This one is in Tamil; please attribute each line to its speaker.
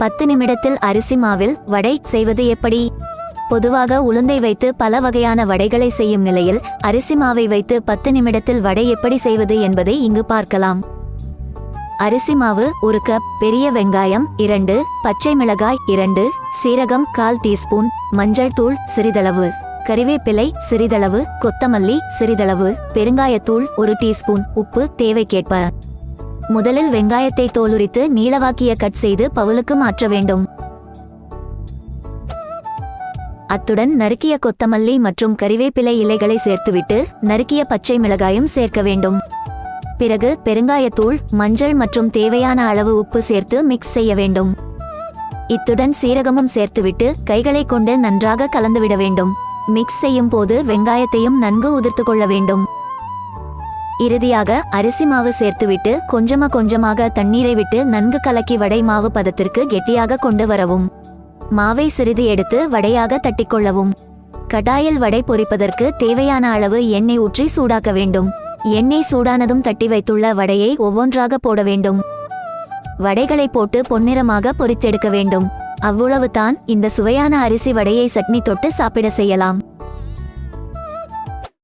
Speaker 1: பத்து நிமிடத்தில் அரிசி மாவில் வடை செய்வது எப்படி? பொதுவாக உளுந்தை வைத்து பல வகையான வடைகளை செய்யும் நிலையில் அரிசி மாவை வைத்து பத்து நிமிடத்தில் வடை எப்படி செய்வது என்பதை இங்கு பார்க்கலாம். அரிசி மாவு ஒரு கப் பெரிய வெங்காயம் இரண்டு பச்சை மிளகாய் இரண்டு சீரகம் கால் டீஸ்பூன் மஞ்சள் தூள் சிறிதளவு கறிவேப்பிலை சிறிதளவு கொத்தமல்லி சிறிதளவு பெருங்காயத்தூள் ஒரு டீஸ்பூன் உப்பு தேவைக்கேற்ப. முதலில் வெங்காயத்தை தோலுரித்து நீளவாக்கிய கட் செய்து பவுலுக்கு மாற்ற வேண்டும். அத்துடன் நறுக்கிய கொத்தமல்லி மற்றும் கறிவேப்பிலை இலைகளை சேர்த்துவிட்டு நறுக்கிய பச்சை மிளகாயும் சேர்க்க வேண்டும். பிறகு பெருங்காயத்தூள் மஞ்சள் மற்றும் தேவையான அளவு உப்பு சேர்த்து மிக்ஸ் செய்ய வேண்டும். இத்துடன் சீரகமும் சேர்த்துவிட்டு கைகளை கொண்டு நன்றாக கலந்துவிட வேண்டும். மிக்ஸ் செய்யும் போது வெங்காயத்தையும் நன்கு உதிர்த்து கொள்ள வேண்டும். இறுதியாக அரிசி மாவு சேர்த்துவிட்டு கொஞ்சமா கொஞ்சமாக தண்ணீரை விட்டு நன்கு கலக்கி வடை மாவு பதத்திற்கு கெட்டியாக கொண்டு வரவும். மாவை சிறிது எடுத்து வடையாக தட்டிக்கொள்ளவும். கடாயில் வடை பொரிப்பதற்கு தேவையான அளவு எண்ணெய் ஊற்றி சூடாக்க வேண்டும். எண்ணெய் சூடானதும் தட்டி வைத்துள்ள வடையை ஒவ்வொன்றாக போட வேண்டும். வடைகளை போட்டு பொன்னிறமாக பொரித்தெடுக்க வேண்டும். அவ்வளவுதான் இந்த சுவையான அரிசி வடையை சட்னி தொட்டு சாப்பிட செய்யலாம்.